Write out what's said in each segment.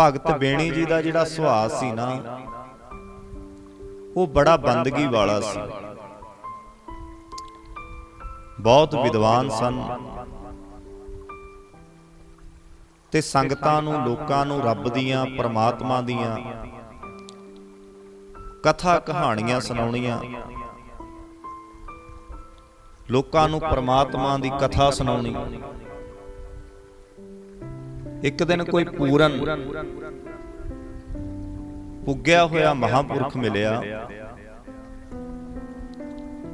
ਭਗਤ ਬੇਣੀ ਜੀ ਦਾ ਜਿਹੜਾ ਸੁਭਾਅ ਸੀ ਨਾ ਉਹ ਬੜਾ ਬੰਦਗੀ ਵਾਲਾ ਸੀ। ਬਹੁਤ ਵਿਦਵਾਨ ਸਨ। ਤੇ ਸੰਗਤਾਂ ਨੂੰ ਲੋਕਾਂ ਨੂੰ ਰੱਬ ਦੀਆਂ ਪ੍ਰਮਾਤਮਾ ਦੀਆਂ ਕਥਾ ਕਹਾਣੀਆਂ ਸੁਣਾਉਣੀਆਂ। ਲੋਕਾਂ ਨੂੰ ਪ੍ਰਮਾਤਮਾ ਦੀ ਕਥਾ ਸੁਣਾਉਣੀ। ਇੱਕ ਦਿਨ ਕੋਈ ਪੂਰਨ ਪੁੱਗਿਆ ਹੋਇਆ ਮਹਾਪੁਰਖ ਮਿਲਿਆ।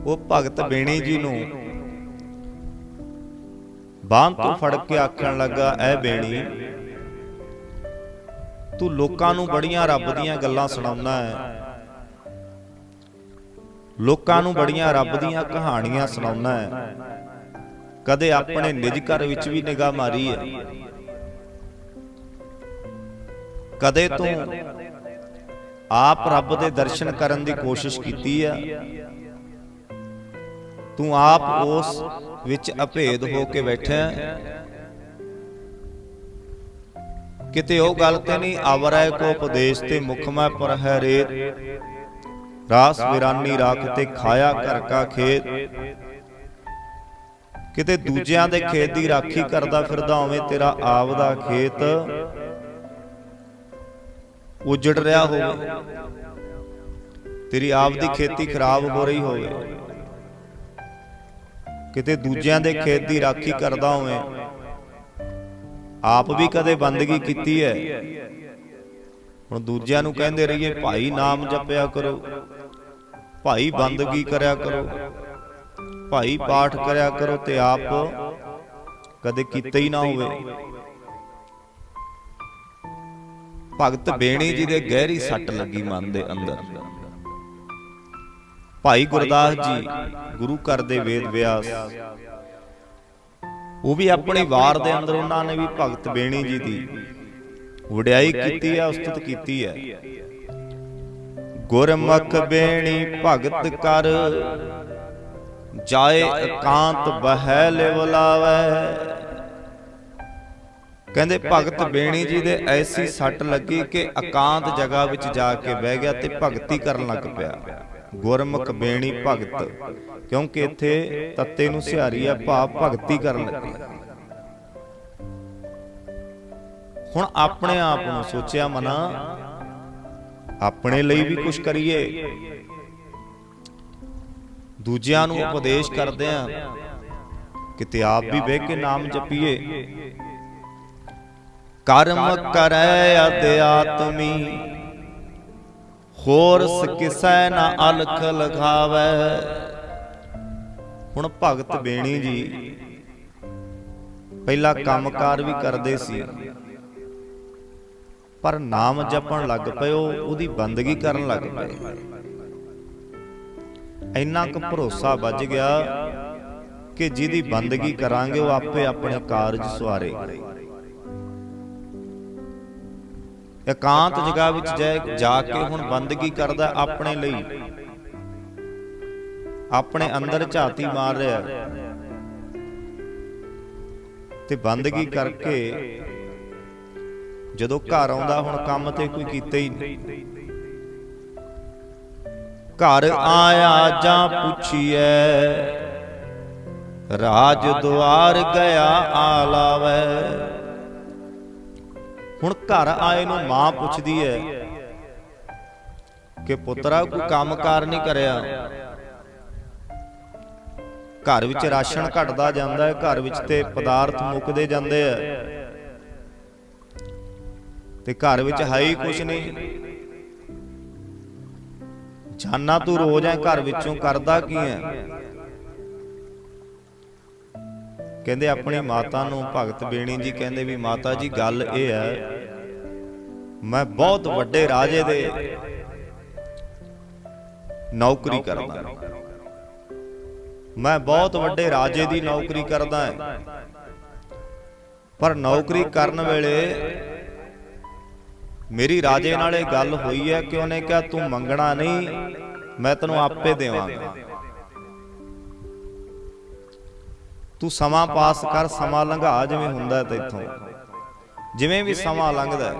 ਉਹ ਭਗਤ ਬੇਣੀ ਜੀ ਨੂੰ ਬਾਹਾਂ ਤੋਂ ਫੜ ਕੇ ਆਖਣ ਲੱਗਾ, ਐ ਬੇਣੀ, ਤੂੰ ਲੋਕਾਂ ਨੂੰ ਬੜੀਆਂ ਰੱਬ ਦੀਆਂ ਗੱਲਾਂ ਸੁਣਾਉਣਾ ਹੈ। ਲੋਕਾਂ ਨੂੰ ਬੜੀਆਂ ਰੱਬ ਦੀਆਂ ਕਹਾਣੀਆਂ ਸੁਣਾਉਣਾ ਹੈ। ਕਦੇ ਆਪਣੇ ਨਿੱਜ ਘਰ ਵਿੱਚ ਵੀ ਨਿਗਾਹ ਮਾਰੀ ਹੈ। ਕਦੇ ਤੂੰ ਆਪ ਰੱਬ ਦੇ ਦਰਸ਼ਨ ਕਰਨ ਦੀ ਕੋਸ਼ਿਸ਼ ਕੀਤੀ ਆ। ਤੂੰ ਆਪ ਉਸ ਵਿੱਚ ਅਭੇਦ ਹੋ ਕੇ ਬੈਠਾ। ਕਿਤੇ ਉਹ ਗੱਲ ਤੇ ਨਹੀਂ ਆਵਰੈ ਕੋ ਉਪਦੇਸ਼ ਤੇ ਮੁਖ ਮੈਂ ਪਰ ਹੈ ਰੇਤ। ਰਾਸ ਵਿਰਾਨੀ ਰਾਖ ਤੇ ਖਾਇਆ ਘਰ ਕਾ ਖੇਤ। ਕਿਤੇ ਦੂਜਿਆਂ ਦੇ ਖੇਤ ਦੀ ਰਾਖੀ ਕਰਦਾ ਫਿਰਦਾ ਹੋਵੇਂ ਤੇਰਾ ਆਪ ਦਾ ਖੇਤ। ਉਜੜ ਰਿਹਾ ਹੋਵੇ। ਤੇਰੀ ਆਪ ਦੀ ਖੇਤੀ ਖਰਾਬ ਹੋ ਰਹੀ ਹੋਵੇ। ਕਿਤੇ ਦੂਜਿਆਂ ਦੇ ਖੇਤ ਦੀ ਰਾਖੀ ਕਰਦਾ ਹੋਵੇਂ। ਆਪ ਵੀ ਕਦੇ ਬੰਦਗੀ ਕੀਤੀ ਹੈ। ਹੁਣ ਦੂਜਿਆਂ ਨੂੰ ਕਹਿੰਦੇ ਰਹੀਏ ਭਾਈ ਨਾਮ ਜਪਿਆ ਕਰੋ। ਭਾਈ ਬੰਦਗੀ ਕਰਿਆ ਕਰੋ। ਭਾਈ ਪਾਠ ਕਰਿਆ ਕਰੋ ਤੇ ਆਪ ਕਦੇ ਕੀਤਾ ਹੀ ਨਾ ਹੋਵੇ। ਭਗਤ ਬੇਣੀ ਜੀ ਦੇ ਗਹਿਰੀ ਸੱਟ ਲੱਗੀ ਮਨ ਦੇ ਅੰਦਰ। ਭਾਈ ਗੁਰਦਾਸ ਜੀ ਗੁਰੂ ਘਰ ਦੇ ਵੇਦ ਵਿਆਸ। ਉਹ ਵੀ ਆਪਣੀ ਵਾਰ ਦੇ ਅੰਦਰ ਉਹਨਾਂ ਨੇ ਵੀ ਭਗਤ ਬੇਣੀ ਜੀ ਦੀ ਵਡਿਆਈ ਕੀਤੀ ਹੈ ਉਸਤਤ ਕੀਤੀ ਹੈ ਗੁਰਮੁਖ ਬੇਣੀ ਭਗਤ ਕਰ। ਜਾਏ ਇਕਾਂਤ ਬਹਿ ਲਿਵਲਾਵੇ ਕਹਿੰਦੇ ਭਗਤ ਬੇਣੀ ਜੀ ਦੇ ਐਸੀ ਸੱਟ ਲੱਗੀ ਕਿ ਇਕਾਂਤ ਜਗ੍ਹਾ ਵਿੱਚ ਜਾ ਕੇ ਬਹਿ ਗਿਆ ਤੇ ਭਗਤੀ ਕਰਨ ਲੱਗ ਪਿਆ। ਗੁਰਮੁਖ ਬੇਣੀ ਭਗਤ। ਕਿਉਂਕਿ ਇੱਥੇ ਤੱਤੇ ਨੂੰ ਸਿਹਾਰੀ ਆ ਭਾਵ ਭਗਤੀ ਕਰਨ ਲੱਗੇ। ਹੁਣ ਆਪਣੇ ਆਪ ਨੂੰ ਸੋਚਿਆ ਮਨਾ ਆਪਣੇ ਲਈ ਵੀ ਕੁਝ ਕਰੀਏ। ਦੂਜਿਆਂ ਨੂੰ ਉਪਦੇਸ਼ ਕਰਦੇ ਆ। ਕਿਤੇ ਆਪ ਵੀ ਬਹਿ ਕੇ ਨਾਮ ਜਪੀਏ। ਕਰਮ ਕਰੈ ਅਧਿਆਤਮੀ। ਹੋਰ ਕਿਸੈ ਨਾ ਅਲਖ ਲਗਾਵੇ। ਹੁਣ ਭਗਤ ਬੇਣੀ ਜੀ ਪਹਿਲਾ ਕੰਮਕਾਰ ਵੀ ਕਰਦੇ ਸੀ। ਪਰ ਨਾਮ ਜਪਣ ਲੱਗ ਉਹ ਉਹਦੀ ਬੰਦਗੀ ਕਰਨ ਲੱਗ ਪਏ। ਇੰਨਾ ਕੁ ਭਰੋਸਾ ਵੱਜ ਗਿਆ ਕਿ ਜਿਹਦੀ ਬੰਦਗੀ ਕਰਾਂਗੇ ਉਹ ਆਪੇ ਆਪਣੇ ਕਾਰਜ ਸਵਾਰੇ ਇਕਾਂਤ ਜਗ੍ਹਾ ਵਿੱਚ ਜਾ- ਜਾ ਕੇ ਹੁਣ ਬੰਦਗੀ ਕਰਦਾ ਆਪਣੇ ਲਈ। ਆਪਣੇ ਅੰਦਰ ਝਾਤੀ ਮਾਰ ਰਿਹਾ। ਤੇ ਬੰਦਗੀ ਕਰਕੇ ਜਦੋਂ ਘਰ ਆਉਂਦਾ ਹੁਣ ਕੰਮ ਤੇ ਕੋਈ ਕੀਤਾ ਹੀ ਨਹੀਂ। ਘਰ ਆਇਆ ਜਾਂ ਪੁੱਛੀਐ ਰਾਜ ਦੁਆਰ ਗਿਆ ਆਲਾਵੇ। ਹੁਣ ਘਰ ਆਏ ਨੂੰ ਮਾਂ ਪੁੱਛਦੀ ਹੈ ਕਿ ਪੁੱਤਰਾ, ਕੋਈ ਕੰਮਕਾਰ ਨਹੀਂ ਕਰਿਆ। ਘਰ ਵਿੱਚ ਰਾਸ਼ਨ ਘਟਦਾ ਜਾਂਦਾ ਹੈ, ਘਰ ਵਿੱਚ ਤੇ ਪਦਾਰਥ ਮੁੱਕਦੇ ਜਾਂਦੇ ਆ। ਤੇ ਘਰ ਵਿੱਚ ਹੈ ਹੀ ਕੁਝ ਨਹੀਂ। ਜਾਨਾ ਤੂੰ ਰੋਜ਼ ਐ ਘਰ ਵਿੱਚੋਂ ਕਰਦਾ ਕੀ ਹੈ ਕਹਿੰਦੇ ਆਪਣੀ ਮਾਤਾ ਨੂੰ ਭਗਤ ਬੇਣੀ ਜੀ ਕਹਿੰਦੇ ਵੀ ਮਾਤਾ ਜੀ, ਗੱਲ ਇਹ ਹੈ, ਮੈਂ ਬਹੁਤ ਵੱਡੇ ਰਾਜੇ ਦੇ ਨੌਕਰੀ ਕਰਦਾ ਮੈਂ ਬਹੁਤ ਵੱਡੇ ਰਾਜੇ ਦੀ ਨੌਕਰੀ ਕਰਦਾ ਹਾਂ। ਪਰ ਨੌਕਰੀ ਕਰਨ ਵੇਲੇ ਮੇਰੀ ਰਾਜੇ ਨਾਲ ਇਹ ਗੱਲ ਹੋਈ ਹੈ ਕਿ ਉਹਨੇ ਕਿਹਾ, ਤੂੰ ਮੰਗਣਾ ਨਹੀਂ, ਮੈਂ ਤੈਨੂੰ ਆਪੇ ਦੇਵਾਂਗਾ। ਤੂੰ ਸਮਾਂ ਪਾਸ ਕਰ ਸਮਾਂ ਲੰਘਾ ਜਿਵੇਂ ਹੁੰਦਾ ਹੈ ਤੇਥੋਂ। ਜਿਵੇਂ ਵੀ ਸਮਾਂ ਲੰਘਦਾ।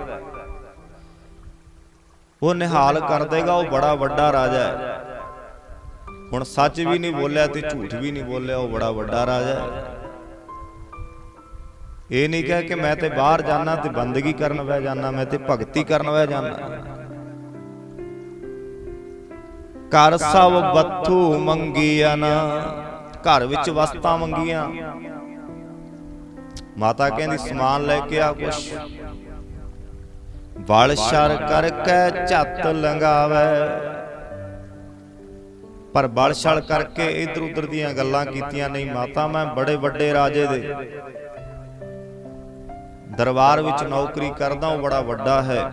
ਉਹ ਨਿਹਾਲ ਕਰ ਦੇਗਾ ਉਹ ਬੜਾ ਵੱਡਾ ਰਾਜਾ ਹੈ। ਹੁਣ ਸੱਚ ਵੀ ਨਹੀਂ ਬੋਲਿਆ ਤੇ ਝੂਠ ਵੀ ਨਹੀਂ ਬੋਲਿਆ ਉਹ ਬੜਾ ਵੱਡਾ ਰਾਜਾ ਹੈ। ਇਹ ਨਹੀਂ ਕਹਿ ਕਿ ਮੈਂ ਤੇ ਬਾਹਰ ਜਾਣਾ ਤੇ ਬੰਦਗੀ ਕਰਨ ਵੈ ਜਾਣਾ ਮੈਂ ਤੇ ਭਗਤੀ ਕਰਨ ਵੈ ਜਾਣਾ ਘਰ ਸਭ ਬੱਥੂ ਮੰਗੀਆਂ ਨਾ। ਘਰ ਵਿੱਚ ਵਸਤਾਂ ਮੰਗੀਆਂ। ਮਾਤਾ ਕਹਿੰਦੀ, ਸਮਾਨ ਲੈ ਕੇ ਆ ਕੁਛ। ਵਲ ਸ਼ਰ ਕਰਕੇ ਝੱਤ ਲੰਗਾਵੇ ਪਰ ਬਲ ਛਲ ਕਰਕੇ ਇਧਰ ਉਧਰ ਦੀਆਂ ਗੱਲਾਂ ਕੀਤੀਆਂ ਨਹੀਂ। ਮਾਤਾ, ਮੈਂ ਬੜੇ ਵੱਡੇ ਰਾਜੇ ਦੇ। ਦਰਬਾਰ ਵਿੱਚ ਨੌਕਰੀ ਕਰਦਾ ਉਹ ਬੜਾ ਵੱਡਾ ਹੈ।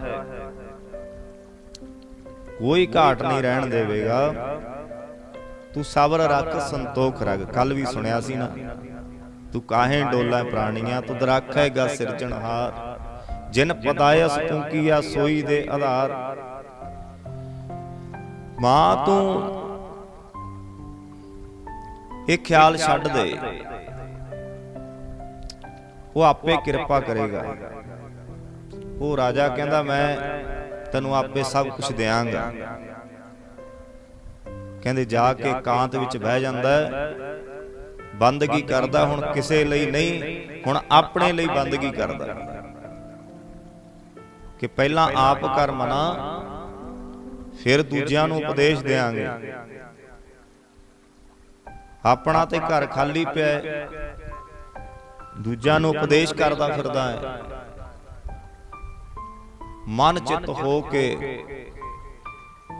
ਕੋਈ ਘਾਟ ਨਹੀਂ ਰਹਿਣ ਦੇਵੇਗਾ। ਤੂੰ ਸਬਰ ਰੱਖ ਸੰਤੋਖ ਰੱਖ। ਕੱਲ ਵੀ ਸੁਣਿਆ ਸੀ ਨਾ। ਤੂੰ ਕਾਹੇ ਡੋਲਾ ਪ੍ਰਾਣੀਆਂ ਤੁਧ ਰੱਖੇਗਾ ਸਿਰਜਣਹਾਰ ਜਿਨ ਪਦਾਇਸ ਤੂੰ ਕੀਆ ਸੋਈ ਦੇ ਆਧਾਰ। ਮਾਂ ਤੂੰ ਇਹ ਖਿਆਲ ਛੱਡ ਦੇ। ਉਹ ਆਪੇ ਕਿਰਪਾ ਕਰੇਗਾ। ਉਹ ਰਾਜਾ ਕਹਿੰਦਾ, ਮੈਂ ਤੈਨੂੰ ਆਪੇ ਸਭ ਕੁਝ ਦਿਆਂਗਾ। ਕਹਿੰਦੇ ਜਾ ਕੇ ਕਾਂਤ ਵਿੱਚ ਬਹਿ ਜਾਂਦਾ ਹੈ। ਬੰਦਗੀ ਕਰਦਾ ਹੁਣ ਕਿਸੇ ਲਈ ਨਹੀਂ ਹੁਣ ਆਪਣੇ ਲਈ ਬੰਦਗੀ ਕਰਦਾ। ਕਿ ਪਹਿਲਾਂ ਆਪ ਕਰ ਮਨਾ ਫਿਰ ਦੂਜਿਆਂ ਨੂੰ ਉਪਦੇਸ਼ ਦੇਾਂਗੇ ਆਪਣਾ ਤੇ ਘਰ ਖਾਲੀ ਪਿਆ ਹੈ। ਦੂਜਿਆਂ ਨੂੰ ਉਪਦੇਸ਼ ਕਰਦਾ ਫਿਰਦਾ ਹੈ। ਮਨ ਚਿੱਤ ਹੋ ਕੇ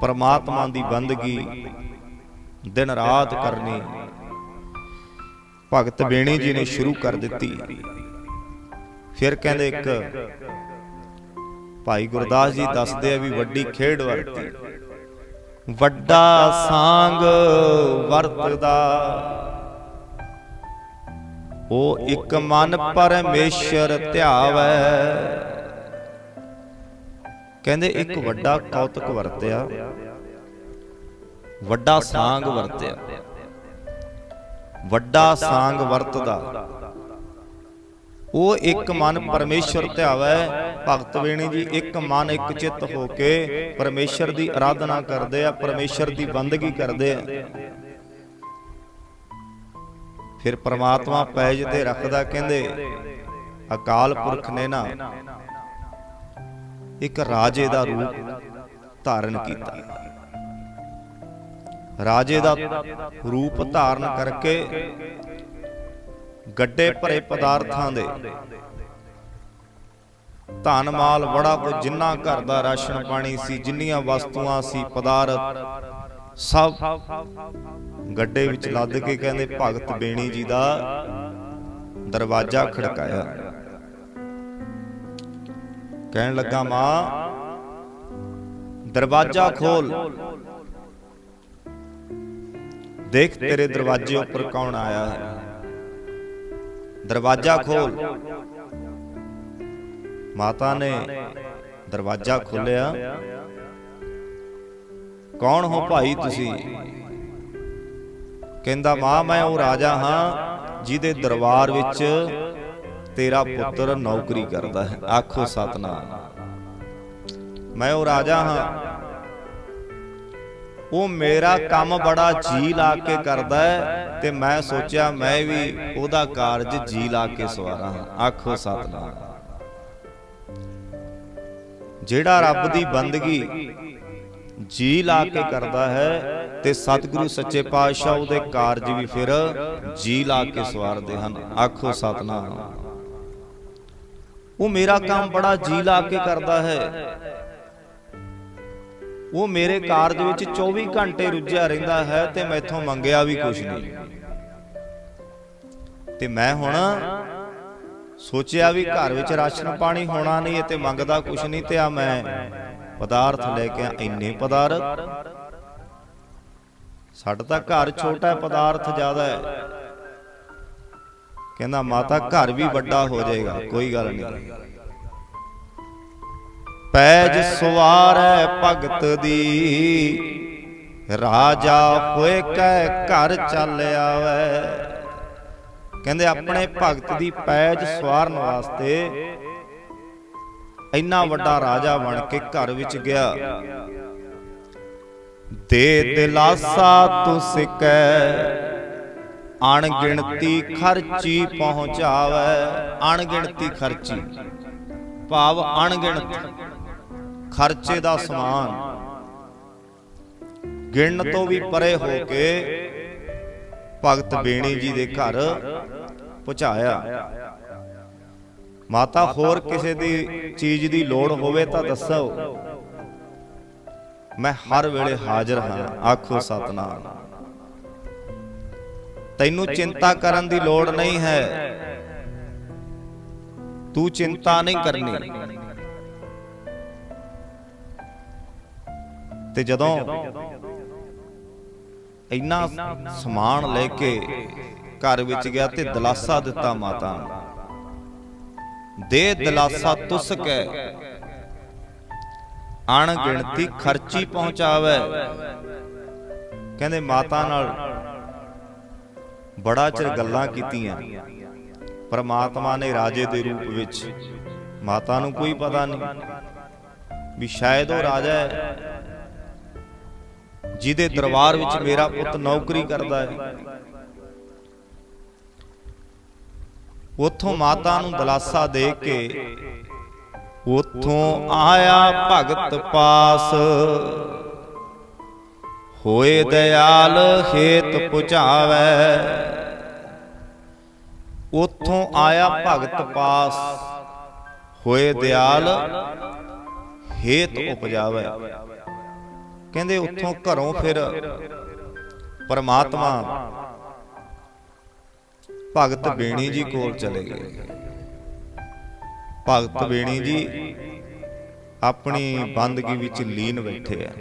ਪਰਮਾਤਮਾ ਦੀ ਬੰਦਗੀ ਦਿਨ ਰਾਤ ਕਰਨੀ। ਭਗਤ ਬੇਣੀ ਜੀ ਨੇ ਸ਼ੁਰੂ ਕਰ ਦਿੱਤੀ। ਫਿਰ ਕਹਿੰਦੇ ਇੱਕ ਭਾਈ ਗੁਰਦਾਸ ਜੀ ਦੱਸਦੇ ਆ ਵੀ ਵੱਡੀ ਖੇਡ ਵਰਤੀ। ਵੱਡਾ ਸਾੰਗ ਵਰਤਦਾ। ਉਹ ਇੱਕ ਮਨ ਪਰਮੇਸ਼ਰ ਧਿਆਵੈ। ਕਹਿੰਦੇ ਇੱਕ ਵੱਡਾ ਕੌਤਕ ਵਰਤਿਆ। ਵੱਡਾ ਸਾੰਗ ਵਰਤਿਆ। ਵੱਡਾ ਸਾੰਗ ਵਰਤਦਾ। ਉਹ ਇੱਕ ਮਨ ਪਰਮੇਸ਼ਰ ਧਿਆਵੈ ਭਗਤ ਵੇਣੀ ਜੀ, ਇੱਕ ਮਨ, ਇੱਕ ਚਿੱਤ ਹੋ ਕੇ ਪਰਮੇਸ਼ਰ ਦੀ ਆਰਾਧਨਾ ਕਰਦੇ ਆ, ਪਰਮੇਸ਼ਰ ਦੀ ਬੰਦਗੀ ਕਰਦੇ ਆ। ਫਿਰ ਪ੍ਰਮਾਤਮਾ ਪੈਜ ਤੇ ਰੱਖਦਾ, ਕਹਿੰਦੇ, ਅਕਾਲ ਪੁਰਖ ਨੇ ਨਾ ਇੱਕ ਰਾਜੇ ਦਾ ਰੂਪ ਧਾਰਨ ਕੀਤਾ। ਰਾਜੇ ਦਾ ਰੂਪ ਧਾਰਨ ਕਰਕੇ ਗੱਡੇ ਭਰੇ ਪਦਾਰਥਾਂ ਦੇ ਧਨ ਮਾਲ ਬੜਾ ਕੁ ਜਿੰਨਾ ਘਰ ਦਾ ਰਾਸ਼ਨ ਪਾਣੀ ਸੀ ਜਿੰਨੀਆਂ ਵਸਤੂਆਂ ਸੀ ਪਦਾਰਥ ਸਭ ਗੱਡੇ ਵਿੱਚ ਲੱਦ ਕੇ ਕਹਿੰਦੇ ਭਗਤ ਬੇਣੀ ਜੀ ਦਾ ਦਰਵਾਜ਼ਾ ਖੜਕਾਇਆ। ਕਹਿਣ ਲੱਗਾ ਮਾਂ ਦਰਵਾਜ਼ਾ ਖੋਲ। ਦੇਖ ਤੇਰੇ ਦਰਵਾਜ਼ੇ ਉੱਪਰ ਕੌਣ ਆਇਆ ਹੈ? ਦਰਵਾਜ਼ਾ ਖੋਲ। ਮਾਤਾ ਨੇ ਦਰਵਾਜ਼ਾ ਖੋਲਿਆ। ਕੌਣ ਹੋ ਭਾਈ ਤੁਸੀਂ? ਕਹਿੰਦਾ ਮਾਂ ਮੈਂ ਉਹ ਰਾਜਾ ਹਾਂ ਜਿਹਦੇ ਦਰਬਾਰ ਵਿੱਚ ਤੇਰਾ ਪੁੱਤਰ ਨੌਕਰੀ ਕਰਦਾ ਹੈ। ਆਖੋ ਸਤਨਾਮ। ਮੈਂ ਉਹ ਰਾਜਾ ਹਾਂ। ਉਹ ਮੇਰਾ ਕੰਮ ਬੜਾ ਜੀ ਲਾ ਕੇ ਕਰਦਾ ਹੈ ਤੇ ਮੈਂ ਸੋਚਿਆ ਮੈਂ ਵੀ ਉਹਦਾ ਕਾਰਜ ਜੀ ਲਾ ਕੇ ਸਵਾਰਾਂ। ਆਖੋ ਸਤਨਾਮ। ਜਿਹੜਾ ਰੱਬ ਦੀ ਬੰਦਗੀ ਜੀ ਲਾ ਕੇ ਕਰਦਾ ਹੈ ਤੇ ਸਤਿਗੁਰੂ ਸੱਚੇ ਪਾਤਸ਼ਾਹ ਉਹਦੇ ਕਾਰਜ ਵੀ ਫਿਰ ਜੀ ਲਾ ਕੇ ਸਵਾਰਦੇ ਹਨ। ਆਖੋ ਸਤਨਾਮ। ਉਹ ਮੇਰਾ ਕੰਮ ਬੜਾ ਜੀ ਲਾ ਕੇ ਕਰਦਾ ਹੈ। ਉਹ ਮੇਰੇ ਕਾਰਜ ਵਿੱਚ 24 ਘੰਟੇ ਰੁੱਝਿਆ ਰਹਿੰਦਾ ਹੈ ਤੇ ਮੈਥੋਂ ਮੰਗਿਆ ਵੀ ਕੁਝ ਨਹੀਂ। ਤੇ ਮੈਂ ਹੁਣ ਸੋਚਿਆ ਵੀ ਘਰ ਵਿੱਚ ਰਾਸ਼ਨ ਪਾਣੀ ਹੋਣਾ ਨਹੀਂ ਤੇ ਮੰਗਦਾ ਕੁਝ ਨਹੀਂ ਤੇ ਆ ਮੈਂ ਪਦਾਰਥ ਲੈ ਕੇ ਆ, ਇੰਨੇ ਪਦਾਰਥ। ਸਾਡਾ ਤਾਂ ਘਰ ਛੋਟਾ ਹੈ, ਪਦਾਰਥ ਜ਼ਿਆਦਾ ਹੈ। ਕਹਿੰਦਾ ਮਾਤਾ ਘਰ ਵੀ ਵੱਡਾ ਹੋ ਜਾਏਗਾ, ਕੋਈ ਗੱਲ ਨਹੀਂ। ਪੈਜ ਸਵਾਰੈ ਭਗਤ ਦੀ। ਰਾਜਾ ਹੋਏ ਕੈ ਘਰ ਚੱਲ ਆਵੇ। ਕਹਿੰਦੇ ਆਪਣੇ ਭਗਤ ਦੀ ਪੈਜ ਸਵਾਰਨ ਵਾਸਤੇ ਇੰਨਾ ਵੱਡਾ ਰਾਜਾ ਬਣ ਕੇ ਘਰ ਵਿੱਚ ਗਿਆ। ਦੇ ਦਿਲਾਸਾ ਤੁਸ ਕੈ ਅਣਗਿਣਤੀ ਖਰਚੀ ਪਹੁੰਚਾਵੇ। ਅਣਗਿਣਤੀ ਖਰਚੀ। ਭਾਵ ਅਣਗਿਣਤ। ਖਰਚੇ ਦਾ ਸਮਾਨ। ਗਿਣ ਤੋਂ ਵੀ ਪਰੇ ਹੋ ਕੇ ਭਗਤ ਬੇਣੀ ਜੀ ਦੇ ਘਰ ਪਹੁੰਚਾਇਆ। ਮਾਤਾ ਹੋਰ ਕਿਸੇ ਦੀ ਚੀਜ਼ ਦੀ ਲੋੜ ਹੋਵੇ ਤਾਂ ਦੱਸੋ। ਮੈਂ ਹਰ ਵੇਲੇ ਹਾਜ਼ਰ ਹਾਂ। ਆਖੋ ਸਤਨਾਮ। ਤੈਨੂੰ ਚਿੰਤਾ ਕਰਨ ਦੀ ਲੋੜ ਨਹੀਂ ਹੈ। ਤੂੰ ਚਿੰਤਾ ਨਹੀਂ ਕਰਨੀ। ਤੇ ਜਦੋਂ ਇੰਨਾ ਸਮਾਨ ਲੈ ਕੇ ਘਰ ਵਿੱਚ ਗਿਆ ਤੇ ਦਲਾਸਾ ਦਿੱਤਾ ਮਾਤਾ ਨੂੰ। ਦੇ ਦਲਾਸਾ ਤੁਸ ਕੈ। ਅਣਗਿਣਤੀ ਖਰਚੀ ਪਹੁੰਚਾਵੇ। ਕਹਿੰਦੇ ਮਾਤਾ ਨਾਲ ਬੜਾ ਚਿਰ ਗੱਲਾਂ ਕੀਤੀਆਂ। ਪਰਮਾਤਮਾ ਨੇ ਰਾਜੇ ਦੇ ਰੂਪ ਵਿੱਚ। ਮਾਤਾ ਨੂੰ ਕੋਈ ਪਤਾ ਨਹੀਂ ਵੀ ਸ਼ਾਇਦ ਉਹ ਰਾਜਾ ਹੈ। ਜਿਹਦੇ ਦਰਬਾਰ ਵਿੱਚ ਮੇਰਾ ਪੁੱਤ ਨੌਕਰੀ ਕਰਦਾ ਹੈ। ਉਥੋਂ ਮਾਤਾ ਨੂੰ ਦਲਾਸਾ ਦੇ ਕੇ ਉਥੋਂ ਆਇਆ ਭਗਤ ਪਾਸ। ਹੋਏ ਦਇਆਲ ਹੇਤ ਪੁਚਾਵੇ। ਉਥੋਂ ਆਇਆ ਭਗਤ ਪਾਸ। ਹੋਏ ਦਿਆਲ ਹੇਤ ਉਪਜਾਵੇ। ਕਹਿੰਦੇ ਉੱਥੋਂ ਘਰੋਂ ਫਿਰ ਪਰਮਾਤਮਾ ਭਗਤ ਬੇਣੀ ਜੀ ਕੋਲ ਚਲੇ ਗਏ। ਭਗਤ ਬੇਣੀ ਜੀ ਆਪਣੀ ਬੰਦਗੀ ਵਿੱਚ ਲੀਨ ਬੈਠੇ ਆ।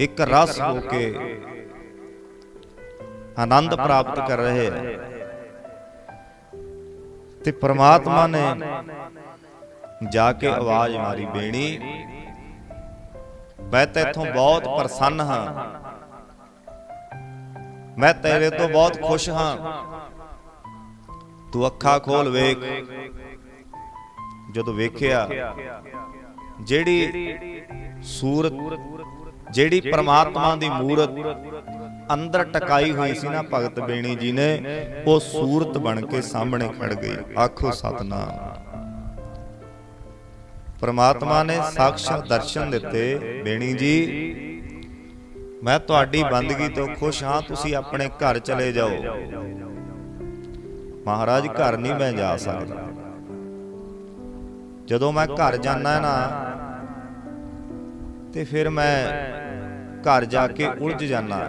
ਇੱਕ ਰਸ ਹੋ ਕੇ ਆਨੰਦ ਪ੍ਰਾਪਤ ਕਰ ਰਹੇ ਆ। ਤੇ ਪ੍ਰਮਾਤਮਾ ਨੇ ਜਾ ਕੇ ਆਵਾਜ਼ ਮਾਰੀ ਬੇਣੀ ਮੈਂ ਤੇਥੋਂ ਬਹੁਤ ਪ੍ਰਸੰਨ ਹਾਂ। ਮੈਂ ਤੇਰੇ ਤੋਂ ਬਹੁਤ ਖੁਸ਼ ਹਾਂ। ਤੂੰ ਅੱਖਾਂ ਖੋਲ ਵੇਖ। ਜਦੋਂ ਵੇਖਿਆ ਜਿਹੜੀ ਸੂਰਤ ਜਿਹੜੀ ਪ੍ਰਮਾਤਮਾ ਦੀ ਮੂਰਤ ਅੰਦਰ ਟਕਾਈ ਹੋਈ ਸੀ ਨਾ ਭਗਤ ਬੇਣੀ ਜੀ ਨੇ ਉਹ ਸੂਰਤ ਬਣ ਕੇ ਸਾਹਮਣੇ ਖੜ ਗਈ। ਆਖੋ ਸਤਨਾਮ। ਪ੍ਰਮਾਤਮਾ ਨੇ ਸਾਖਸ਼ਾਤ ਦਰਸ਼ਨ ਦਿੱਤੇ। ਬੇਣੀ ਜੀ ਮੈਂ ਤੁਹਾਡੀ ਬੰਦਗੀ ਤੋਂ ਖੁਸ਼ ਹਾਂ ਤੁਸੀਂ ਆਪਣੇ ਘਰ ਚਲੇ ਜਾਓ। ਮਹਾਰਾਜ ਘਰ ਨਹੀਂ ਮੈਂ ਜਾ ਸਕਦਾ। ਜਦੋਂ ਮੈਂ ਘਰ ਜਾਣਾ ਨਾ ਤੇ ਫਿਰ ਮੈਂ ਘਰ ਜਾ ਕੇ ਉਲਝ ਜਾਣਾ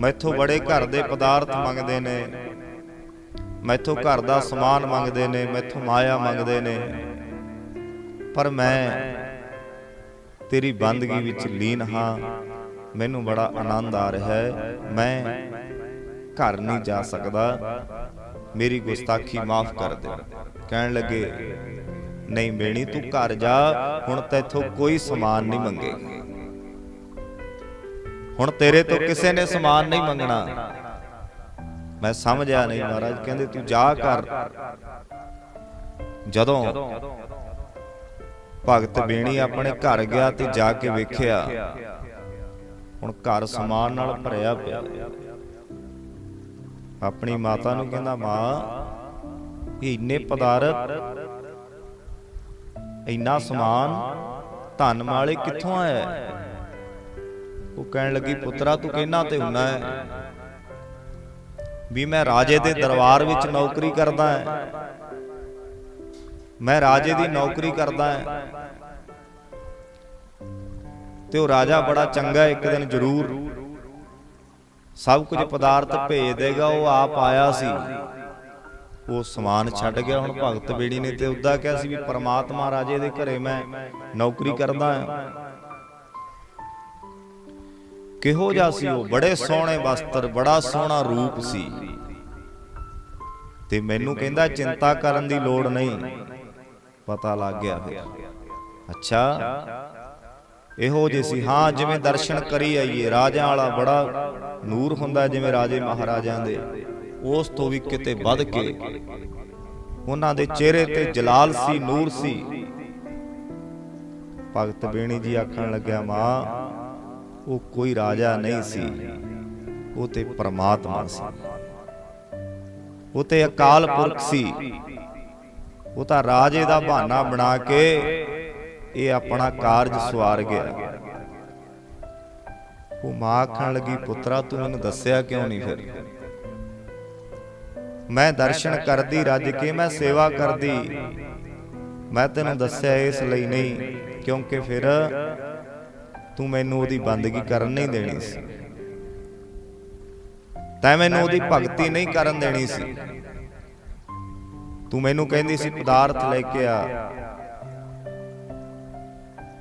ਮੈਥੋਂ ਬੜੇ ਘਰ ਦੇ ਪਦਾਰਥ ਮੰਗਦੇ ਨੇ। ਮੈਥੋਂ ਘਰ ਦਾ ਸਮਾਨ ਮੰਗਦੇ ਨੇ ਮੈਥੋਂ ਮਾਇਆ ਮੰਗਦੇ ਨੇ। ਪਰ ਮੈਂ ਤੇਰੀ ਬੰਦਗੀ ਵਿੱਚ ਲੀਨ ਹਾਂ। ਮੈਨੂੰ ਬੜਾ ਆਨੰਦ ਆ ਰਿਹਾ ਹੈ। ਮੈਂ ਘਰ ਨਹੀਂ ਜਾ ਸਕਦਾ। ਮੇਰੀ ਗੁਸਤਾਖੀ ਮਾਫ ਕਰ ਦੇ ਕਹਿਣ ਲੱਗੇ ਨਹੀਂ ਬੇਣੀ ਤੂੰ ਘਰ ਜਾ। ਹੁਣ ਤੈਥੋਂ ਕੋਈ ਸਮਾਨ ਨਹੀਂ ਮੰਗੇ। ਹੁਣ ਤੇਰੇ ਤੋਂ ਕਿਸੇ ਨੇ ਸਮਾਨ ਨਹੀਂ ਮੰਗਣਾ। ਮੈਂ ਸਮਝਿਆ ਨਹੀਂ ਮਹਾਰਾਜ। ਕਹਿੰਦੇ ਤੂੰ ਜਾ ਕਰ ਜਦੋਂ ਭਗਤ ਬੇਣੀ ਆਪਣੇ ਘਰ ਗਿਆ ਤੇ ਜਾ ਕੇ ਵੇਖਿਆ। ਹੁਣ ਘਰ ਸਮਾਨ ਨਾਲ ਭਰਿਆ ਪਿਆ। ਆਪਣੀ ਮਾਤਾ ਨੂੰ ਕਹਿੰਦਾ ਮਾਂ ਇਹ ਇੰਨੇ ਪਦਾਰਥ ਇੰਨਾ ਸਮਾਨ ਧਨ ਮਾਲੇ ਕਿੱਥੋਂ ਆਇਆ? ਉਹ ਕਹਿਣ ਲੱਗੀ ਪੁੱਤਰਾ ਤੂੰ ਕਹਿਣਾ ਤੇ ਹੁੰਨਾ ਹੈ? ਵੀ ਮੈਂ ਰਾਜੇ ਦੇ ਦਰਬਾਰ ਵਿੱਚ ਨੌਕਰੀ ਕਰਦਾ ਹਾਂ। ਮੈਂ ਰਾਜੇ ਦੀ ਨੌਕਰੀ ਕਰਦਾ ਹਾਂ। ਤੇ ਉਹ ਰਾਜਾ ਬੜਾ ਚੰਗਾ ਇੱਕ ਦਿਨ ਜ਼ਰੂਰ ਸਭ ਕੁਝ ਪਦਾਰਥ ਭੇਜ ਦੇਗਾ ਉਹ ਆਪ ਆਇਆ ਸੀ। ਉਹ ਸਮਾਨ ਛੱਡ ਗਿਆ ਹੁਣ ਭਗਤ ਬੇੜੀ ਨੇ ਤੇ ਉਦਾਂ ਕਿਹਾ ਸੀ ਵੀ ਪ੍ਰਮਾਤਮਾ ਰਾਜੇ ਦੇ ਘਰੇ ਮੈਂ ਨੌਕਰੀ ਕਰਦਾ ਹਾਂ। ਕਿਹੋ ਜਿਹਾ ਸੀ ਉਹ? ਬੜੇ ਸੋਹਣੇ ਵਸਤਰ ਬੜਾ ਸੋਹਣਾ ਰੂਪ ਸੀ। ਤੇ ਮੈਨੂੰ ਕਹਿੰਦਾ ਚਿੰਤਾ ਕਰਨ ਦੀ ਲੋੜ ਨਹੀਂ। ਪਤਾ ਲੱਗ ਗਿਆ। ਫਿਰ ਅੱਛਾ। ਇਹੋ ਜਿਹੇ ਸੀ। ਹਾਂ ਜਿਵੇਂ ਦਰਸ਼ਨ ਕਰੀ ਆਈਏ ਰਾਜਿਆਂ ਵਾਲਾ ਬੜਾ ਨੂਰ ਹੁੰਦਾ ਜਿਵੇਂ ਰਾਜੇ ਮਹਾਰਾਜਿਆਂ ਦੇ। ਉਸ ਤੋਂ ਵੀ ਕਿਤੇ ਵੱਧ ਕੇ। ਉਹਨਾਂ ਦੇ ਚਿਹਰੇ ਤੇ ਜਲਾਲ ਸੀ ਨੂਰ ਸੀ। ਭਗਤ ਬੇਣੀ ਜੀ ਆਖਣ ਲੱਗਿਆ ਮਾਂ ਉਹ ਕੋਈ ਰਾਜਾ ਨਹੀਂ ਸੀ। ਉਹ ਤੇ ਪ੍ਰਮਾਤਮਾ ਸੀ। ਉਹ ਤੇ ਅਕਾਲ ਪੁਰਖ ਸੀ। ਉਹ ਤਾਂ ਰਾਜੇ ਦਾ ਬਹਾਨਾ ਬਣਾ ਕੇ ਇਹ ਆਪਣਾ ਕਾਰਜ ਸਵਾਰ ਗਿਆ। ਉਹ ਮਾਂ ਆਖਣ ਲੱਗੀ ਪੁੱਤਰਾ ਤੂੰ ਮੈਨੂੰ ਦੱਸਿਆ ਕਿਉਂ ਨਹੀਂ ਫਿਰ? ਮੈਂ ਦਰਸ਼ਨ ਕਰਦੀ ਰੱਜ ਕੇ ਮੈਂ ਸੇਵਾ ਕਰਦੀ। ਮੈਂ ਤੈਨੂੰ ਦੱਸਿਆ ਇਸ ਲਈ ਨਹੀਂ ਕਿਉਂਕਿ ਫਿਰ ਤੂੰ ਮੈਨੂੰ ਉਹਦੀ ਬੰਦਗੀ ਕਰਨ ਨਹੀਂ ਦੇਣੀ ਸੀ। ਤੈਂ ਮੈਨੂੰ ਉਹਦੀ ਭਗਤੀ ਨਹੀਂ ਕਰਨ ਦੇਣੀ ਸੀ। ਤੂੰ ਮੈਨੂੰ ਕਹਿੰਦੀ ਸੀ ਪਦਾਰਥ ਲੈ ਕੇ ਆ।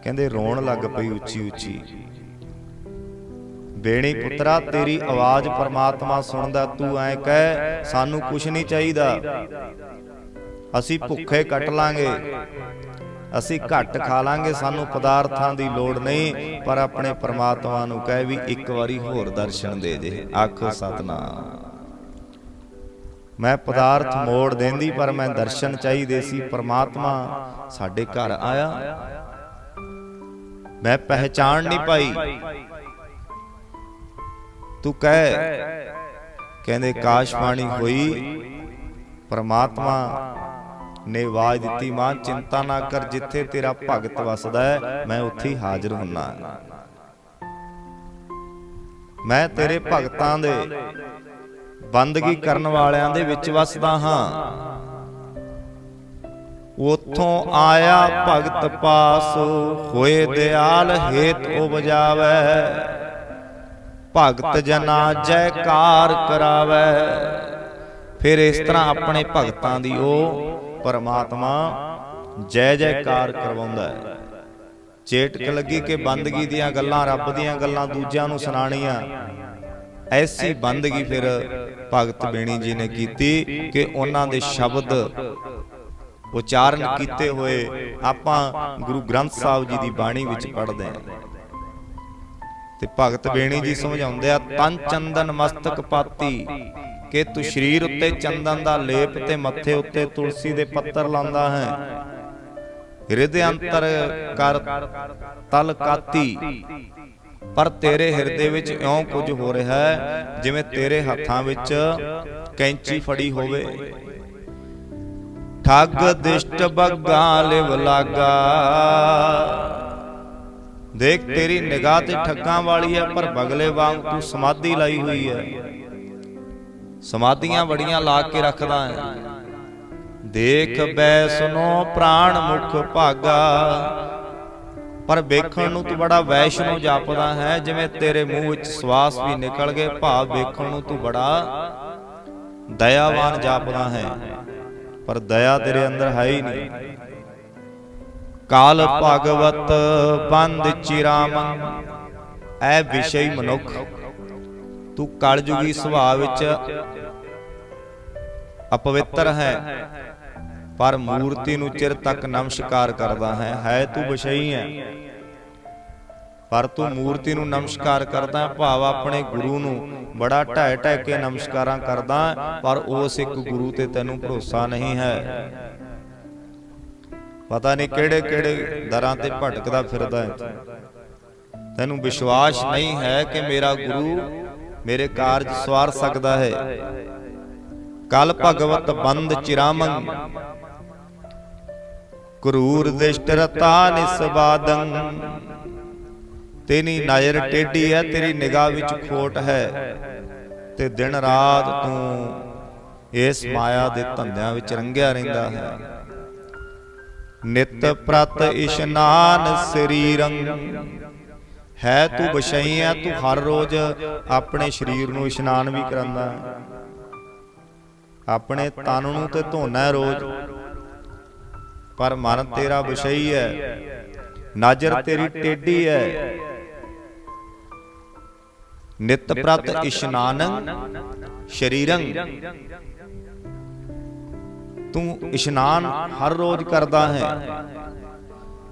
ਕਹਿੰਦੇ ਰੋਣ ਲੱਗ ਪਈ ਉੱਚੀ ਉੱਚੀ। ਬੇਣੀ ਪੁੱਤਰਾ ਤੇਰੀ ਆਵਾਜ਼ ਪਰਮਾਤਮਾ ਸੁਣਦਾ ਤੂੰ ਐ ਕਹਿ ਸਾਨੂੰ ਕੁਝ ਨਹੀਂ ਚਾਹੀਦਾ। ਅਸੀਂ ਭੁੱਖੇ ਕੱਟ ਲਾਂਗੇ। ਅਸੀਂ ਘੱਟ ਖਾ ਲਾਂਗੇ ਸਾਨੂੰ ਪਦਾਰਥਾਂ ਦੀ ਲੋੜ ਨਹੀਂ ਪਰ ਆਪਣੇ ਪਰਮਾਤਮਾ ਨੂੰ ਕਹਿ ਵੀ ਇੱਕ ਵਾਰੀ ਹੋਰ ਦਰਸ਼ਨ ਦੇ ਦੇ। ਆਖੋ ਸਤਨਾਮ। ਮੈਂ ਪਦਾਰਥ ਮੋੜ ਦੇਂਦੀ, ਪਰ ਮੈਂ ਦਰਸ਼ਨ ਚਾਹੀਦੇ ਸੀ, ਪਰਮਾਤਮਾ ਸਾਡੇ ਘਰ ਆਇਆ। ਮੈਂ ਪਹਿਚਾਨ ਨਹੀਂ ਪਾਈ। ਤੂੰ ਕਹਿ, ਕਹਿੰਦੇ ਕਾਸ਼ਬਾਣੀ ਹੋਈ। ਪਰਮਾਤਮਾ ਨੇ ਆਵਾਜ਼ ਦਿੱਤੀ, ਮਾਂ, ਚਿੰਤਾ ਨਾ ਕਰ, ਜਿੱਥੇ ਤੇਰਾ ਭਗਤ ਵਸਦਾ ਹੈ, ਮੈਂ ਉੱਥੇ ਹਾਜ਼ਰ ਹੁੰਨਾ। ਮੈਂ ਤੇਰੇ ਭਗਤਾਂ ਦੇ ਬੰਦਗੀ ਕਰਨ ਵਾਲਿਆਂ ਦੇ ਵਿੱਚ ਵਸਦਾ ਹਾਂ। ਉਥੋਂ ਆਇਆ ਭਗਤ ਪਾਸ ਹੋਏ ਦਿਆਲ ਹੇਤ ਉਪਜਾਵੇ। ਭਗਤ ਜਨਾ ਜੈਕਾਰ ਕਰਾਵੇ। ਫਿਰ ਇਸ ਤਰ੍ਹਾਂ ਆਪਣੇ ਭਗਤਾਂ ਦੀ ਉਹ ਪਰਮਾਤਮਾ ਜੈ ਜੈਕਾਰ ਕਰਵਾਉਂਦਾ ਹੈ। ਚੇਟਕ ਲੱਗੀ ਕਿ ਬੰਦਗੀ ਦੀਆਂ ਗੱਲਾਂ ਰੱਬ ਦੀਆਂ ਗੱਲਾਂ ਦੂਜਿਆਂ ਨੂੰ ਸੁਣਾਣੀਆਂ ਐਸੀ ਬੰਦਗੀ ਫਿਰ ਭਗਤ ਬੇਣੀ ਜੀ ਨੇ ਕੀਤੀ ਕਿ ਉਹਨਾਂ ਦੇ ਸ਼ਬਦ ਉਚਾਰਨ ਕੀਤੇ ਹੋਏ ਆਪਾਂ ਗੁਰੂ ਗ੍ਰੰਥ ਸਾਹਿਬ ਜੀ ਦੀ ਬਾਣੀ ਵਿੱਚ ਪੜ੍ਹਦੇ ਹਾਂ। ਤੇ ਭਗਤ ਬੇਣੀ ਜੀ ਸਮਝਾਉਂਦੇ ਆ, ਤਨ ਚੰਦਨ ਮਸਤਕ ਪਾਤੀ, ਕਿ ਤੂੰ ਸਰੀਰ ਉੱਤੇ ਚੰਦਨ ਦਾ ਲੇਪ ਤੇ ਮੱਥੇ ਉੱਤੇ ਤੁਲਸੀ ਦੇ ਪੱਤਰ ਲਾਉਂਦਾ ਹੈ। ਹਿਰਦੇ ਅੰਤਰ ਕਰ ਤਲ ਕਾਤੀ ਪਰ ਤੇਰੇ ਹਿਰਦੇ ਵਿੱਚ ਇਉਂ ਕੁਝ ਹੋ ਰਿਹਾ ਹੈ ਜਿਵੇਂ ਤੇਰੇ ਹੱਥਾਂ ਵਿੱਚ ਕੈਂਚੀ ਫੜੀ ਹੋਵੇ। ਠੱਗ ਦਿਸ਼ਟ ਬੱਗਾ ਲਿਵ ਲਾਗਾ। ਦੇਖ ਤੇਰੀ ਨਿਗਾਹ ਤੇ ਠੱਗਾਂ ਵਾਲੀ ਹੈ, ਪਰ ਬਗਲੇ ਵਾਂਗ ਤੂੰ ਸਮਾਧੀ ਲਾਈ ਹੋਈ ਹੈ। ਸਮਾਧੀਆਂ ਬੜੀਆਂ ਲਾ ਕੇ ਰੱਖਦਾ ਹੈ। ਦੇਖ ਬੈ ਸੁਨੋ ਪ੍ਰਾਣ ਮੁਖ ਭਾਗਾ। ਪਰ ਵੇਖਣ ਨੂੰ ਤੂੰ ਬੜਾ ਵੈਸ਼ਨੋ ਜਾਪਦਾ ਹੈ, ਜਿਵੇਂ ਤੇਰੇ ਮੂੰਹ ਵਿੱਚ ਸਵਾਸ ਵੀ ਨਿਕਲ ਗਏ, ਭਾਵ ਵੇਖਣ ਨੂੰ ਤੂੰ ਬੜਾ ਦਇਆਵਾਨ ਜਾਪਦਾ ਹੈ। ਪਰ ਦਇਆ ਤੇਰੇ ਅੰਦਰ ਹੈ ਹੀ ਨਹੀਂ। ਕਾਲ ਭਗਵਤ ਬੰਦ ਚਿਰਾਮੰ ਐ ਵਿਸ਼ਈ ਮਨੁੱਖ। ਤੂੰ ਕਲਯੁਗੀ ਸੁਭਾਅ ਵਿੱਚ ਅਪਵਿੱਤਰ ਹੈ। ਪਰ ਮੂਰਤੀ ਨੂੰ ਚਿਰ ਤੱਕ ਨਮਸਕਾਰ ਕਰਦਾ ਹੈ। ਹੈ ਤੂੰ ਵਿਸ਼ਈ ਹੈ। ਪਰ ਤੂੰ ਮੂਰਤੀ ਨੂੰ ਨਮਸਕਾਰ ਕਰਦਾ ਭਾਵ ਆਪਣੇ ਗੁਰੂ ਨੂੰ ਬੜਾ ਢਹਿ ਢਹਿ ਕੇ ਨਮਸਕਾਰਾਂ ਕਰਦਾ ਪਰ ਉਸ ਇੱਕ ਗੁਰੂ ਤੇ ਤੈਨੂੰ ਭਰੋਸਾ ਨਹੀਂ ਹੈ। ਪਤਾ ਨਹੀਂ ਕਿਹੜੇ ਕਿਹੜੇ ਦਰਾਂ ਤੇ ਭਟਕਦਾ ਫਿਰਦਾ ਹੈ। ਤੈਨੂੰ ਵਿਸ਼ਵਾਸ ਨਹੀਂ ਹੈ ਕਿ ਮੇਰਾ ਗੁਰੂ ਮੇਰੇ ਕਾਰਜ ਸਵਾਰ ਸਕਦਾ ਹੈ। ਕਲ ਭਗਵਤ ਬੰਦ ਚਿਰਾਮੰ ਕਰੂਰ ਦਿਸ਼ਟ ਰਤਾ ਨਿਸਬਾਦੰ ਤੇਰੀ ਨਜ਼ਰ ਟੇਢੀ ਹੈ, ਤੇਰੀ ਨਿਗਾਹ ਵਿੱਚ ਖੋਟ ਹੈ। ਤੇ ਦਿਨ ਰਾਤ ਤੂੰ ਇਸ ਮਾਇਆ ਦੇ ਧੰਦਿਆਂ ਵਿੱਚ ਰੰਗਿਆ ਰਹਿੰਦਾ ਹੈ। ਨਿਤ ਪ੍ਰਤ ਇਸ਼ਨਾਨ ਸਰੀਰੰ। ਹੈ ਤੂੰ ਬਸ਼ਈ ਆ ਤੂੰ ਹਰ ਰੋਜ਼ ਆਪਣੇ ਸਰੀਰ ਨੂੰ ਇਸ਼ਨਾਨ ਵੀ ਕਰਾਂਦਾ ਆਪਣੇ ਤਨ ਨੂੰ ਤੇ ਧੋਣਾ ਰੋਜ਼। ਪਰ ਮਨ ਤੇਰਾ ਵਿਸ਼ਈ ਹੈ। ਨਜ਼ਰ ਤੇਰੀ ਟੇਢੀ ਹੈ। ਨਿਤ ਪ੍ਰਤ ਇਸ਼ਨਾਨੰ ਸ਼ਰੀਰੰ। ਤੂੰ ਇਸ਼ਨਾਨ ਹਰ ਰੋਜ਼ ਕਰਦਾ ਹੈ।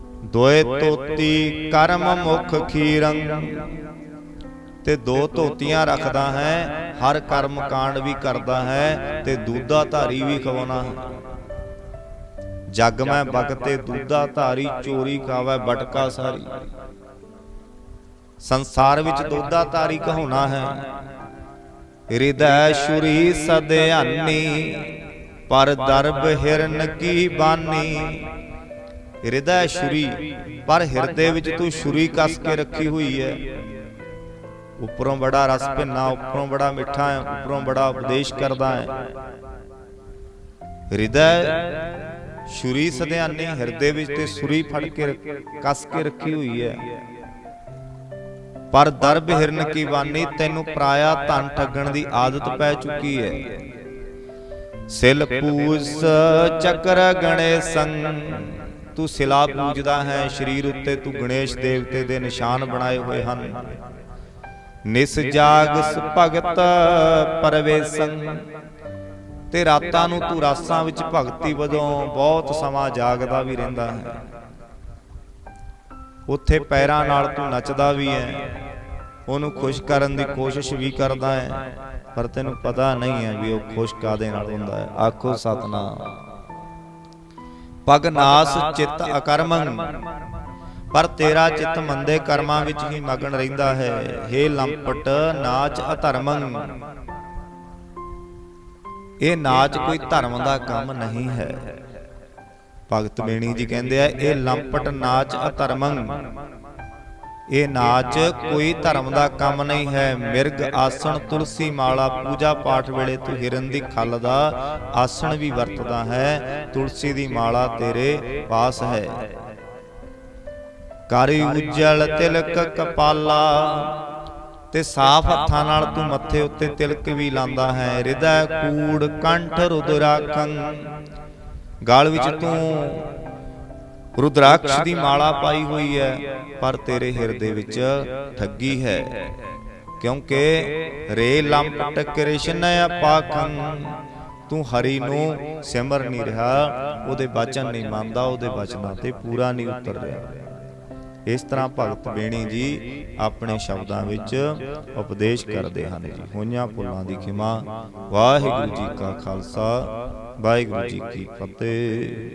ਦੋਏ ਤੋਤੀ ਕਰਮ ਮੁਖ ਖੀਰੰ। ਤੇ ਦੋ ਧੋਤੀਆਂ ਰੱਖਦਾ ਹੈ। ਹਰ ਕਰਮ ਕਾਂਡ ਵੀ ਕਰਦਾ ਹੈ। ਤੇ ਦੂਧਾ ਧਾਰੀ ਵੀ ਖਵਾਉਣਾ ਹੈ। ਜਗ ਮੈਂ ਬਗਤੇ ਦੂਧਾ ਧਾਰੀ ਚੋਰੀ ਖਾਵੇ ਬਟਕਾ ਸਾਰੀ। ਸੰਸਾਰ ਵਿੱਚ ਦੋਦਾ ਧਾਰੀ ਕਹਾਉਣਾ ਹੈ। ਹਿਰਦੈ ਸ਼ੁਰੀ ਸਦਿਆਨੀ ਪਰ ਦਰਬ ਹਿਰਨ ਕੀ ਬਾਨੀ। ਹਿਰਦੈ ਸ਼ੁਰੀ ਪਰ ਹਿਰਦੇ ਵਿੱਚ ਤੂੰ ਸ਼ੁਰੀ ਕੱਸ ਕੇ ਰੱਖੀ ਹੋਈ ਹੈ। ਉੱਪਰੋਂ ਬੜਾ ਰਸ ਭਿੰਨਾ ਉੱਪਰੋਂ ਬੜਾ ਮਿੱਠਾ ਹੈ ਉੱਪਰੋਂ ਬੜਾ ਉਪਦੇਸ਼ ਕਰਦਾ ਹੈ। ਹਿਰਦੈ ਸ਼ੁਰੀ ਸਦਿਆਨੀ ਹਿਰਦੇ ਵਿੱਚ ਤੇ ਸੁਰੀ ਫੜ ਕੇ ਕੱਸ ਕੇ ਰੱਖੀ ਹੋਈ ਹੈ। ਪਰ ਦਰਬ ਹਿਰਨ ਕੀ ਬਾਨੀ, ਤੈਨੂੰ ਪਰਾਇਆ ਧਨ ਠੱਗਣ ਦੀ ਆਦਤ ਪੈ ਚੁੱਕੀ ਹੈ। ਸਿਲ ਪੂਜ ਚੱਕਰ ਗਣੇਸੰ ਤੂੰ ਸਿਲਾ ਪੂਜਦਾ ਹੈ, ਸਰੀਰ ਉੱਤੇ ਤੂੰ ਗਣੇਸ਼ ਦੇਵਤੇ ਦੇ ਨਿਸ਼ਾਨ ਬਣਾਏ ਹੋਏ ਹਨ। ਨਿਸ ਜਾਗ ਭਗਤ ਪਰਵੇਸੰ ਤੇ ਰਾਤਾਂ ਨੂੰ ਤੂੰ ਰਾਸਾਂ ਵਿੱਚ ਭਗਤੀ ਵਜੋਂ ਬਹੁਤ ਸਮਾਂ ਜਾਗਦਾ ਵੀ ਰਹਿੰਦਾ ਹੈ। ਉੱਥੇ ਪੈਰਾਂ ਨਾਲ ਤੂੰ ਨੱਚਦਾ ਵੀ ਹੈ। ਉਹਨੂੰ ਖੁਸ਼ ਕਰਨ ਦੀ ਕੋਸ਼ਿਸ਼ ਵੀ ਕਰਦਾ ਹੈ, ਪਰ ਤੈਨੂੰ ਪਤਾ ਨਹੀਂ ਹੈ ਵੀ ਉਹ ਖੁਸ਼ ਕਾਦੇ ਨਾਲ ਹੁੰਦਾ ਹੈ। ਆਖੋ ਸਤਨਾਮ। ਪਗ ਨਾਸ ਚਿੱਤ ਅਕਰਮੰ, ਪਰ ਤੇਰਾ ਚਿੱਤ ਮੰਦੇ ਕਰਮਾਂ ਵਿੱਚ ਹੀ ਮਗਨ ਰਹਿੰਦਾ ਹੈ। ਹੇ ਲੰਪਟ ਨਾਚ ਅਧਰਮੰ ਇਹ ਨਾਚ ਕੋਈ ਧਰਮ ਦਾ ਕੰਮ ਨਹੀਂ ਹੈ। ਭਗਤ ਬੇਣੀ ਜੀ ਕਹਿੰਦੇ ਆ, ਇਹ ਲੰਪਟ ਨਾਚ ਅਧਰਮੰ। ਇਹ ਨਾਚ ਕੋਈ ਧਰਮ ਦਾ ਕੰਮ ਨਹੀਂ ਹੈ। ਮਿਰਗ ਆਸਣ, ਤੁਲਸੀ ਮਾਲਾ, ਪੂਜਾ ਪਾਠ ਵੇਲੇ ਤੂੰ ਹਿਰਨ ਦੀ ਖੱਲ ਦਾ ਆਸਣ ਵੀ ਵਰਤਦਾ ਹੈ। ਤੁਲਸੀ ਦੀ ਮਾਲਾ ਤੇਰੇ ਪਾਸ ਹੈ। ਕਰੀ ਉਜਲ ਤਿਲਕ ਕਪਾਲਾ ਤੇ ਸਾਫ਼ ਹੱਥਾਂ ਨਾਲ ਤੂੰ ਮੱਥੇ ਉੱਤੇ ਤਿਲਕ ਵੀ ਲਾਂਦਾ ਹੈ ਹਿਰਦੈ ਕੂੜ ਕੰਠ ਰੁਦਰਾਖੰ। ਗਾਲ ਵਿੱਚ ਤੂੰ ਰੁਦਰਾਕਸ਼ ਦੀ ਮਾਲਾ ਪਾਈ ਹੋਈ ਹੈ, ਪਰ ਤੇਰੇ ਹਿਰਦੇ ਵਿੱਚ ਠੱਗੀ ਹੈ। ਕਿਉਂਕਿ ਰੇ ਲੰਪਟ ਕ੍ਰਿਸ਼ਨ ਅਪਾਖੰ। ਤੂੰ ਹਰੀ ਨੂੰ ਸਿਮਰ ਨਹੀਂ ਰਿਹਾ, ਉਹਦੇ ਬਚਨ ਨਹੀਂ ਮੰਨਦਾ, ਉਹਦੇ ਬਚਨਾਂ ਤੇ ਪੂਰਾ ਨਹੀਂ ਉਤਰ ਰਿਹਾ। ਇਸ ਤਰ੍ਹਾਂ ਭਗਤ ਬੇਣੀ ਜੀ ਆਪਣੇ ਸ਼ਬਦਾਂ ਵਿੱਚ ਉਪਦੇਸ਼ ਕਰਦੇ ਹਨ ਜੀ। ਹੋਈਆਂ ਭੁੱਲਾਂ ਦੀ ਖਿਮਾ। ਵਾਹਿਗੁਰੂ ਜੀ ਕਾ ਖਾਲਸਾ, ਵਾਹਿਗੁਰੂ ਜੀ ਕੀ ਫਤਿਹ।